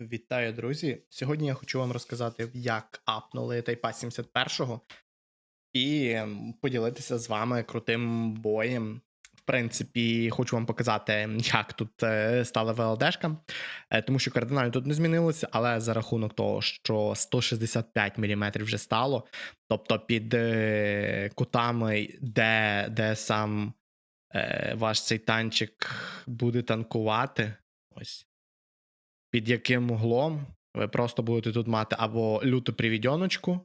Вітаю, друзі! Сьогодні я хочу вам розказати, як апнули Тайпа 71 і ем, поділитися з вами крутим боєм. В принципі, хочу вам показати, як тут е, стала ВЛДшка, е, тому що кардинально тут не змінилося, але за рахунок того, що 165 мм вже стало, тобто під е, кутами, де, де сам ваш цей танчик буде танкувати. Ось під яким углом ви просто будете тут мати або люту привідьоночку,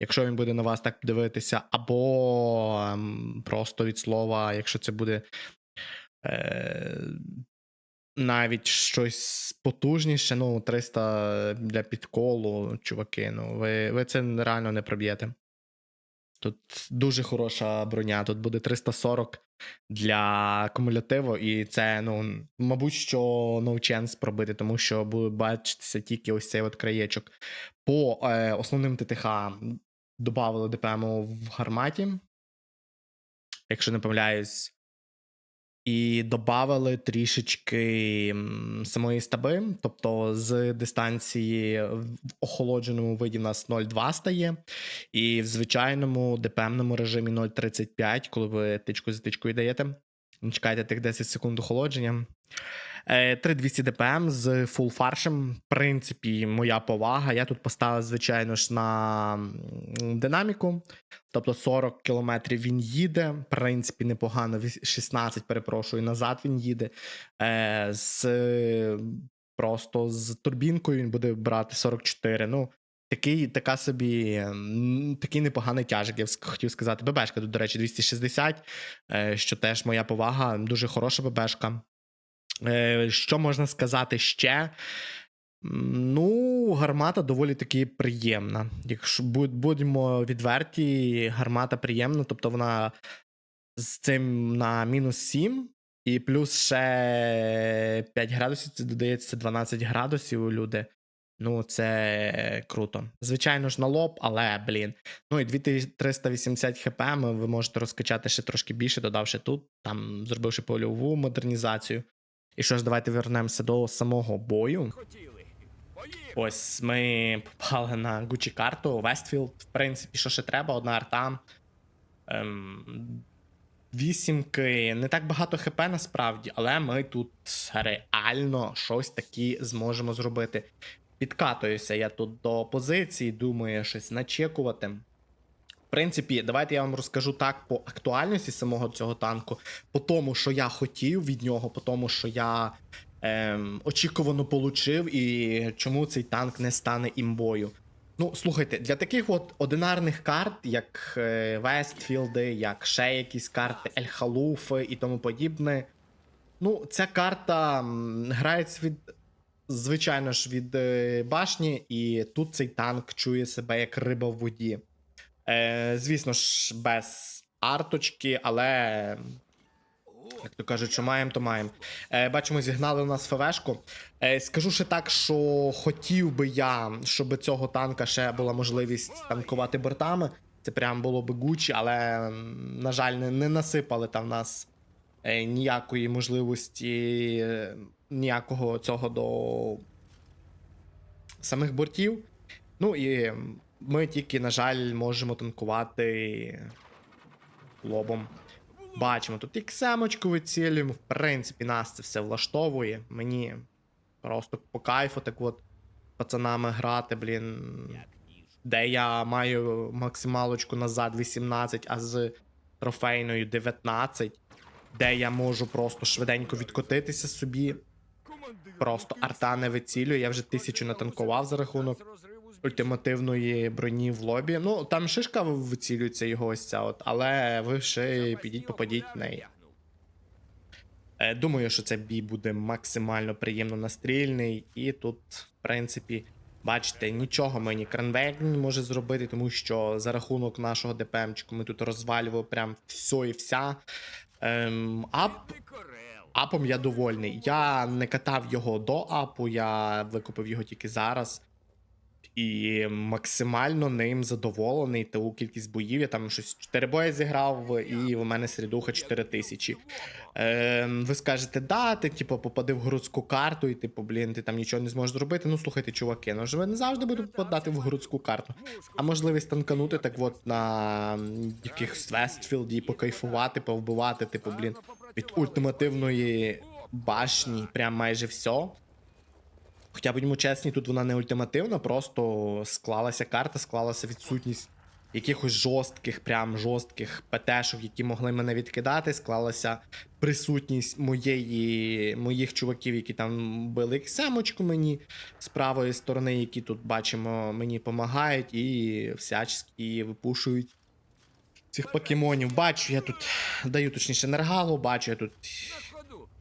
якщо він буде на вас так дивитися, або ем, просто від слова, якщо це буде е, навіть щось потужніше, ну, 300 для підколу, чуваки, ну, ви, ви це реально не проб'єте. Тут дуже хороша броня, тут буде 340 для кумулятиву, і це, ну, мабуть, що no пробити, тому що буде бачитися тільки ось цей от краєчок. По е, основним ТТХ додали ДПМ в гарматі, якщо не помиляюсь. І додали трішечки самої стаби, тобто з дистанції в охолодженому виді в нас 0,2 стає, і в звичайному ДПМному режимі 0,35, коли ви тичку за тичкою даєте. Чекайте тих 10 секунд охолодження. Е, 3200 ДПМ з фул фаршем. В принципі, моя повага. Я тут поставив, звичайно ж, на динаміку. Тобто 40 км він їде. В принципі, непогано. 16, перепрошую, назад він їде. Е, з, просто з турбінкою він буде брати 44. Ну, такий, така собі, такий непоганий тяжик, я хотів сказати. ББшка тут, до речі, 260, е, що теж моя повага, дуже хороша ББшка. Е, Що можна сказати ще? Ну, гармата доволі таки приємна. Якщо будемо відверті, гармата приємна, тобто вона з цим на мінус 7, і плюс ще 5 градусів, це додається 12 градусів, люди. Ну, це круто. Звичайно ж, на лоб, але, блін. Ну і 2380 хп ви можете розкачати ще трошки більше, додавши тут, там, зробивши польову модернізацію. І що ж, давайте вернемося до самого бою. Ось ми попали на Gucci карту, Вестфілд. В принципі, що ще треба, одна арта. Ем, вісімки. Не так багато хп насправді, але ми тут реально щось таке зможемо зробити. Підкатуюся я тут до позиції, думаю, щось начекувати. Принципі, давайте я вам розкажу так по актуальності самого цього танку, по тому, що я хотів від нього, по тому, що я ем, очікувано получив, і чому цей танк не стане імбою. Ну, слухайте, для таких от одинарних карт, як е, Вестфілди, як ще якісь карти, Ельхалуфи і тому подібне. Ну, ця карта грається від, звичайно ж, від е, башні, і тут цей танк чує себе як риба в воді. Е, звісно ж, без арточки, але. Як то кажуть, що маємо, то маємо. Е, бачимо, зігнали у нас ФВшку. Е, скажу ще так, що хотів би я, щоб цього танка ще була можливість танкувати бортами. Це прям було би Гучі, але, на жаль, не, не насипали там в нас е, ніякої можливості, е, ніякого цього до самих бортів. Ну і ми тільки, на жаль, можемо танкувати лобом. Бачимо, тут і семочку вицілюємо. В принципі, нас це все влаштовує. Мені просто по кайфу так от пацанами грати, блін. Де я маю максималочку назад 18, а з трофейною 19. Де я можу просто швиденько відкотитися собі. Просто арта не вицілює. Я вже тисячу натанкував за рахунок ультимативної броні в лобі. Ну, там шишка вицілюється його ось ця, от, але ви ще підіть, попадіть неї. Е, Думаю, що цей бій буде максимально приємно настрільний, і тут, в принципі, бачите, нічого мені Кранвейк не може зробити, тому що за рахунок нашого ДПМчику ми тут розвалювали прям все і вся. Ем, ап, апом я довольний. Я не катав його до апу, я викупив його тільки зараз. І максимально ним задоволений. Ту кількість боїв. Я там щось 4 бої зіграв, і в мене середуха 4 тисячі. Е, ви скажете, да, ти типу, попади в грудську карту, і типу, блін, ти там нічого не зможеш зробити. Ну слухайте, чуваки, ну ж ви не завжди будуть попадати в грудську карту. А можливість танканути так от на якихось Вестфілді, покайфувати, повбивати, типу, блін, від ультимативної башні, прям майже все. Хоча будьмо чесні, тут вона не ультимативна, просто склалася карта, склалася відсутність якихось жорстких, прям жорстких ПТшок, які могли мене відкидати. Склалася присутність моєї, моїх чуваків, які там били семочку мені з правої сторони, які тут бачимо, мені допомагають і всячески випушують цих покемонів. Бачу, я тут даю точніше нергалу, бачу я тут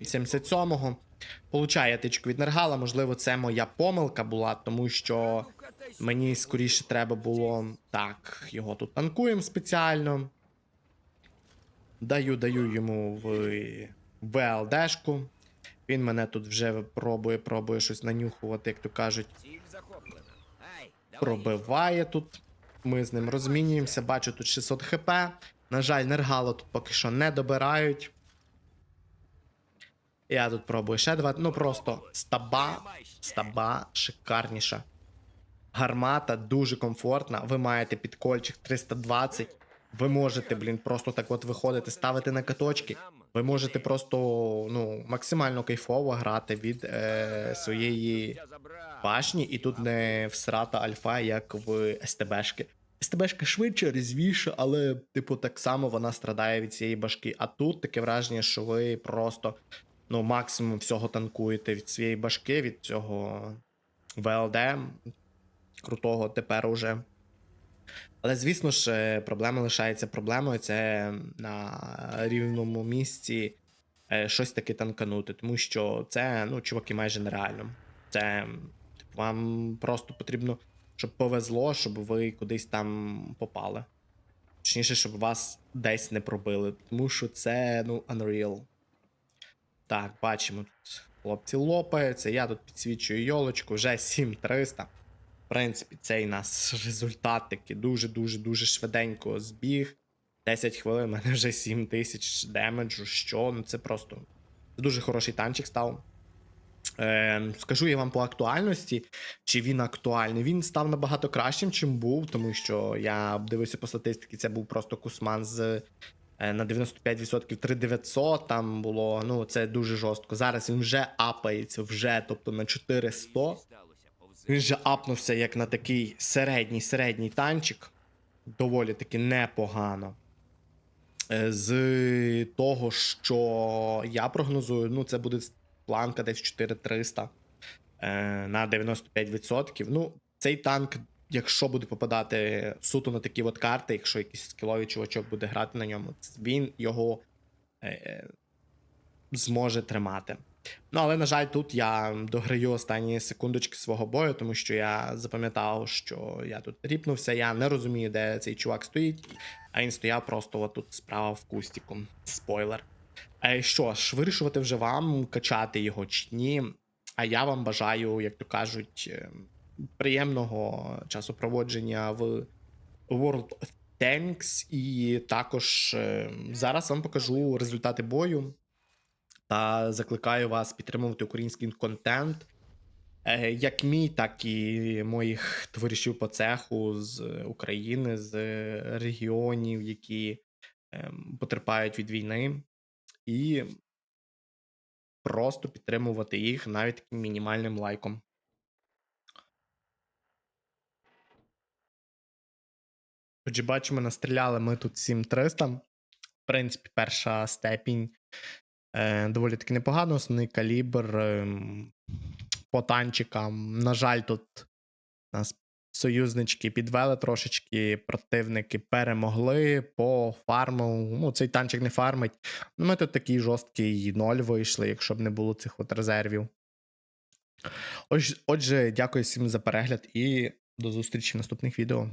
77-го. Получає тичку від Нергала. Можливо, це моя помилка була, тому що мені скоріше треба було. Так, його тут танкуємо спеціально. Даю, даю йому в ВЛДшку. Він мене тут вже пробує, пробує щось нанюхувати, як то кажуть. Пробиває тут. Ми з ним розмінюємося. Бачу тут 600 хп. На жаль, Нергала тут поки що не добирають. Я тут пробую ще два. Ну просто стаба, стаба шикарніша. Гармата дуже комфортна. Ви маєте підкольчик 320. Ви можете, блін, просто так от виходити, ставити на каточки. Ви можете просто ну, максимально кайфово грати від е, своєї башні, і тут не всрата альфа, як в СТБшки. СТБшка швидше, різвіше, але, типу, так само вона страдає від цієї башки. А тут таке враження, що ви просто ну, максимум всього танкуєте від своєї башки, від цього ВЛД крутого тепер уже. Але, звісно ж, е, проблема лишається проблемою. Це на рівному місці е, щось таки танканути, тому що це, ну, чуваки, майже нереально. Це типу, вам просто потрібно, щоб повезло, щоб ви кудись там попали. Точніше, щоб вас десь не пробили, тому що це, ну, Unreal. Так, бачимо, тут хлопці лопаються. Я тут підсвічую йолочку, вже 7300. В принципі, цей нас результат таки дуже-дуже дуже швиденько збіг. 10 хвилин, у мене вже 7 тисяч демеджу. Що? Ну це просто дуже хороший танчик став. Е, скажу я вам по актуальності, чи він актуальний. Він став набагато кращим, чим був, тому що я дивився по статистиці, це був просто кусман з на 95% 3900 там було. Ну, це дуже жорстко. Зараз він вже апається, вже, тобто на 400. Він же апнувся як на такий середній середній танчик. Доволі таки непогано. Е, З того, що я прогнозую, ну, це буде планка десь 4300 е, на 95%. Ну, цей танк, якщо буде попадати суто на такі от карти, якщо якийсь скіловий чувачок буде грати на ньому, він його е, е, зможе тримати. Ну, але, на жаль, тут я дограю останні секундочки свого бою, тому що я запам'ятав, що я тут ріпнувся, я не розумію, де цей чувак стоїть, а він стояв просто отут справа в кустіку. Спойлер. Е, що ж, вирішувати вже вам, качати його чи ні. А я вам бажаю, як то кажуть, е, приємного часопроводження в World of Tanks. І також е, зараз вам покажу результати бою та закликаю вас підтримувати український контент. е, Як мій, так і моїх товаришів по цеху з України, з регіонів, які ем, потерпають від війни, і просто підтримувати їх навіть мінімальним лайком. Отже, бачимо, настріляли ми тут 7300. В принципі, перша степінь е, доволі таки непогано. Основний калібр ем, по танчикам. На жаль, тут нас союзнички підвели трошечки, противники перемогли по фарму. Ну, цей танчик не фармить. Ну, ми тут такий жорсткий ноль вийшли, якщо б не було цих от резервів. Отже, дякую всім за перегляд і до зустрічі в наступних відео.